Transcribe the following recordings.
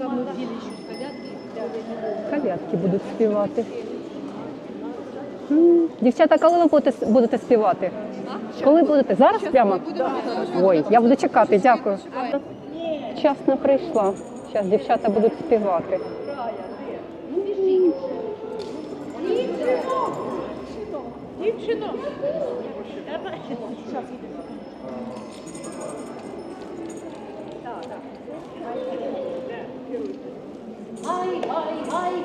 ми в колядки. Калятки будуть співати. М, Дівчата, коли ви будете, будете співати? Коли будете? Зараз прямо? Ой, я буду чекати, дякую. Час не прийшла. Зараз дівчата будуть співати. Дівчино, Ай, ай, ай, ай, ай, зелененький, що я тебе полюбила, що ти молоденький. Очевидно, сока, чорні брови козака, на те мати родила, щоб дівчина любила.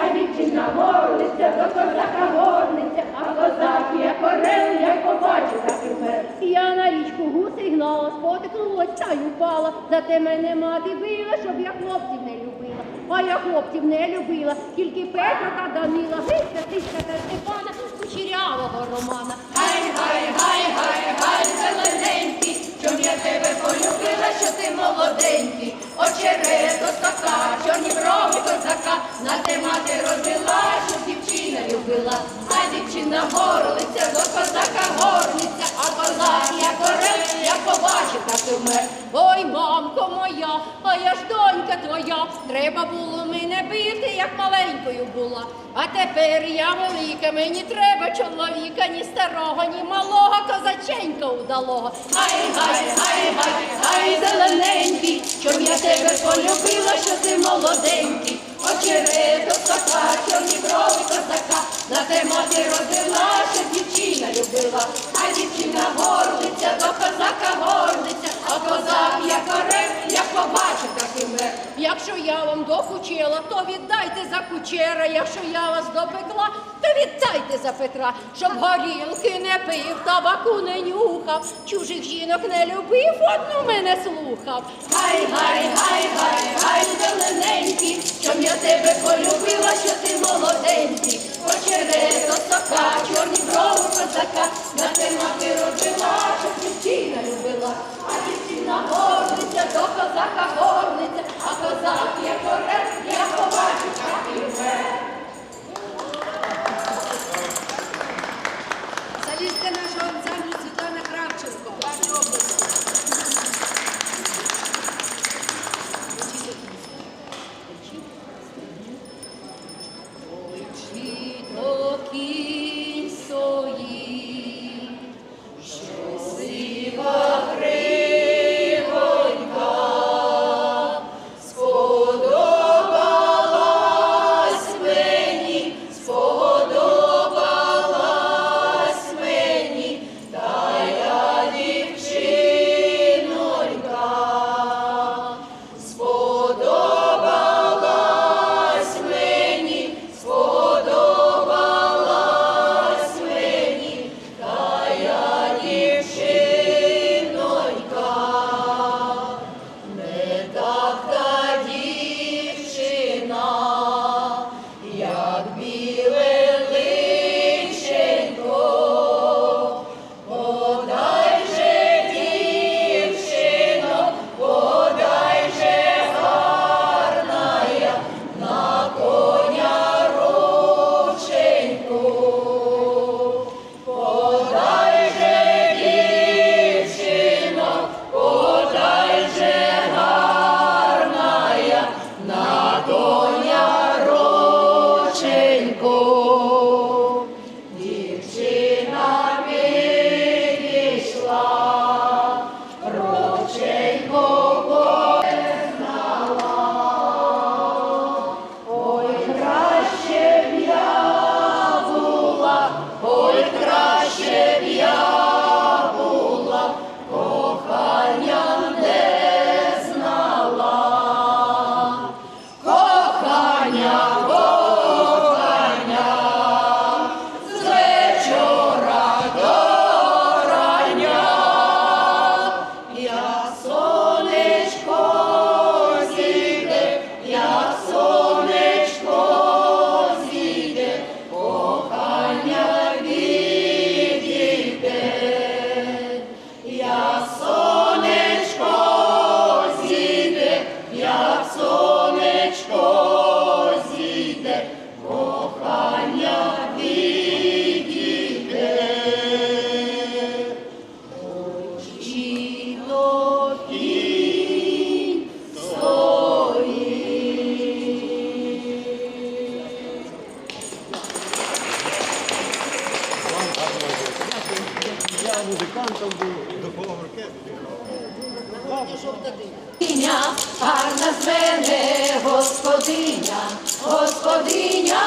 А дівчина горлиця, до козака горниця, а козак як орел, як побачив. Я на річку гуси гнала, спотикнулась та й упала. Зате мене мати била, щоб я хлопців не любила. А я хлопців не любила, тільки Петра та Данила, Грицька, Тичка та Степана, кучерявого Романа. Гай, гай, гай, гай, гай, зелененький, щоб я тебе полюбила, що ти молоденький. Очерето сока, чорні брови козака, на те мати родила, щоб дівчина любила. А дівчина горлиця, до козака горниця, а козак як орел, як побачив, так і. Ой, мамко моя, а я ж донька твоя. Треба було мене бити, як маленькою була. А тепер я велика, мені треба чоловіка, ні старого, ні малого, козаченька удалого. Гай, гай, гай, гай, гай, зелененький, щоб я тебе полюбила, що ти молоденький. Очерето сока, чорні брови козака, на те мати родила, що дівчина любила, а дівчина горлиця, Якщо я вам докучила, то віддайте за кучера. Якщо я вас допекла, то віддайте за Петра, щоб горілки не пив, табаку не нюхав, чужих жінок не любив, одну мене слухав. Гай, гай, гай, гай, гай, зелененький, щоб я тебе полюбила, що ти молоденький. Очерето сока, чорні брови козака, на те мати родила, щоб дівчина любила, а дівчина горниця, мене, господиня, господиня.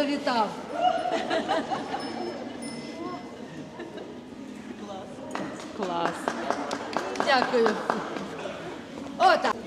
завітав. Клас. Клас. Дякую. Отак.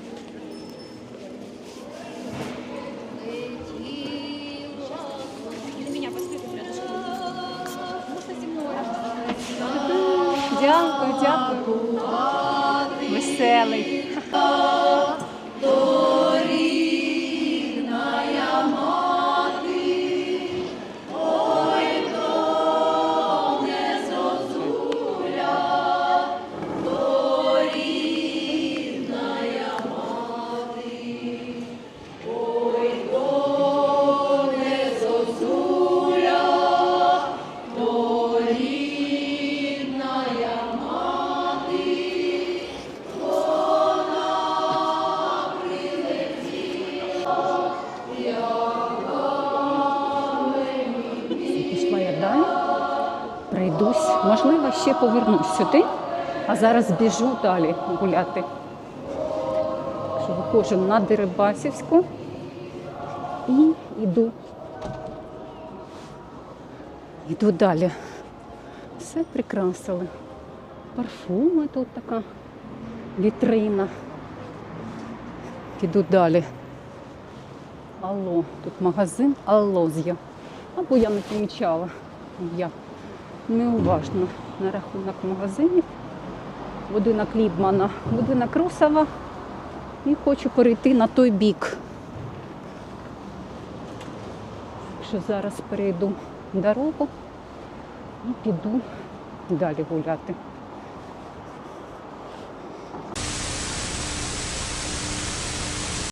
далі. Прийдусь. Можливо, ще повернусь сюди, а зараз біжу далі гуляти. Виходжу на Дерибасівську і йду. Йду далі. Все прикрасили. Парфуми тут така вітрина. Іду далі. Алло, тут магазин Аллоз'я. Або я не помічала я неуважна на рахунок магазинів. Будинок Лібмана, будинок Русова. І хочу перейти на той бік. Що зараз перейду дорогу і піду далі гуляти.